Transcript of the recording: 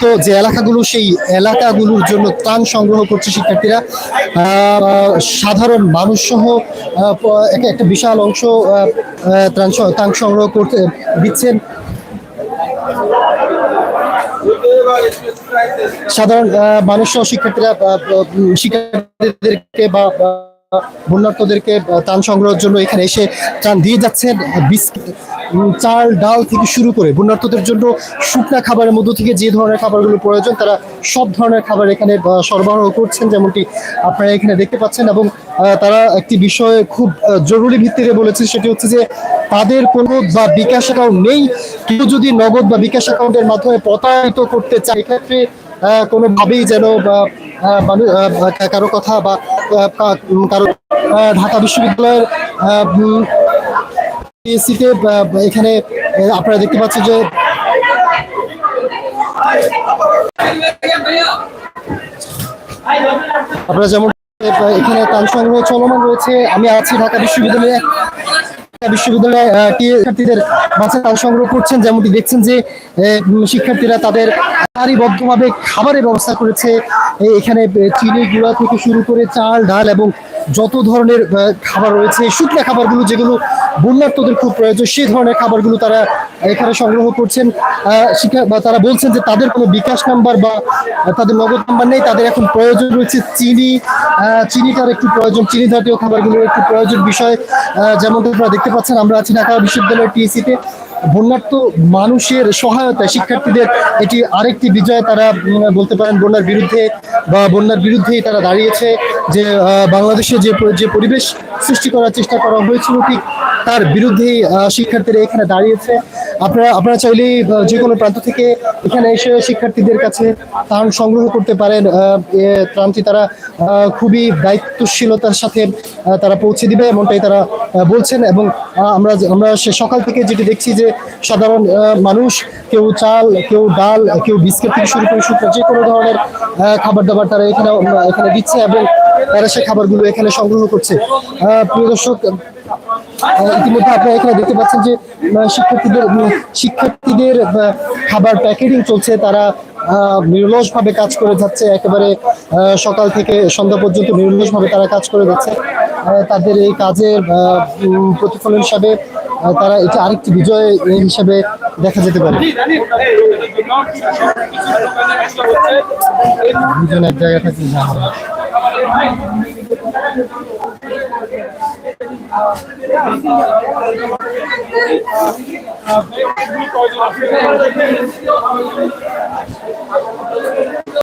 তো যে এলাকাগুলো, সেই এলাকাগুলোর জন্য ত্রাণ সংগ্রহ করছে শিক্ষার্থীরা সাধারণ মানুষ সহ একটা বিশাল অংশ ত্রাণ ত্রাণ সংগ্রহ করতে দিচ্ছেন। সাধারণ মানুষ সহ শিক্ষার্থীরা শিক্ষার্থীদেরকে বা বন্যার্থদেরকে ত্রাণ সংগ্রহের জন্য এখানে এসে ত্রাণ দিয়ে যাচ্ছেন। বিস্কিট চাল, ডাল থেকে শুরু করে বন্যার্থদের জন্য শুকনা খাবারের মধ্য থেকে যে ধরনের খাবারগুলো প্রয়োজন, তারা সব ধরনের খাবার এখানে সরবরাহ করছেন যেমনটি আপনারা এখানে দেখতে পাচ্ছেন এবং তারা একটি বিষয়ে খুব জরুরি ভিত্তিতে বলেছে সেটি হচ্ছে যে তাদের কোনো বা বিকাশ অ্যাকাউন্ট নেই। কেউ যদি নগদ বা বিকাশ অ্যাকাউন্টের মাধ্যমে প্রতারিত করতে চায়, এক্ষেত্রে কোনোভাবেই যেন কারও কথা বা কারও ঢাকা বিশ্ববিদ্যালয়ের আহ, এখানে আপনারা দেখতে পাচ্ছেন যে আপনারা যেমন এখানে তান সংগ্রহ চলমান রয়েছে। আমি আছি ঢাকা বিশ্ববিদ্যালয়ে। বিশ্ববিদ্যালয়ে ত্রাণ সংগ্রহ করছেন। দেখছেন যে শিক্ষার্থীরা তাদের খাবারের ব্যবস্থা করেছে। এখানে চিনি গুঁড়া থেকে শুরু করে চাল, ডাল এবং যত ধরনের খাবার রয়েছে খাবারগুলো যেগুলো বন্যার্থদের খুব প্রয়োজন সেই ধরনের খাবারগুলো তারা এখানে সংগ্রহ করছেন। শিক্ষা, বা তারা বলছেন যে তাদের কোনো বিকাশ নাম্বার বা তাদের নগদ নাম্বার নেই, তাদের এখন প্রয়োজন রয়েছে চিনি চিনিটার একটু প্রয়োজন চিনি জাতীয় খাবারগুলোর একটু প্রয়োজন বিষয়। যেমনটা আপনারা দেখতে পাচ্ছেন, আমরা আছি ঢাকা বিশ্ববিদ্যালয়ের টিএসিতে বন্যার্থ মানুষের সহায়তায়, শিক্ষার্থীদের এটি আরেকটি বিজয় তারা বলতে পারেন বন্যার বিরুদ্ধে বা বন্যার বিরুদ্ধেই তারা দাঁড়িয়েছে যে বাংলাদেশে যে যে পরিবেশ সৃষ্টি করার চেষ্টা করা হয়েছিল, ঠিক তার বিরুদ্ধেই শিক্ষার্থীরা এখানে দাঁড়িয়েছে। আপনারা আপনারা চাইলেই যে কোনো প্রান্ত থেকে এখানে এসে শিক্ষার্থীদের কাছে ত্রাণ সংগ্রহ করতে পারেন। ত্রাণটি তারা খুবই দায়িত্বশীলতার সাথে তারা পৌঁছে দিবে এমনটাই তারা বলছেন এবং আমরা আমরা সে সকাল থেকে যেটি দেখছি যে সাধারণ মানুষ, কেউ চাল, কেউ ডাল, কেউ বিস্কিট থেকে শুরু করে শুকনো যে কোনো ধরনের খাবার দাবার তারা এখানে এখানে দিচ্ছে এবং তারা সেই খাবারগুলো এখানে সংগ্রহ করছে। প্রিয় দর্শক ইতিমধ্যে আপনারা এখানে দেখতে পাচ্ছেন যে শিক্ষার্থীদের শিক্ষার্থীদের খাবার প্যাকেটিং চলছে। তারা নির্লস ভাবে কাজ করে যাচ্ছে। একেবারে সকাল থেকে সন্ধ্যা পর্যন্ত নির্লস ভাবে তারা কাজ করে যাচ্ছে। তাদের এই কাজের প্রতিফলন হিসাবে তারা এটা আরেকটি বিজয় হিসাবে দেখা যেতে পারে। এক Thank you.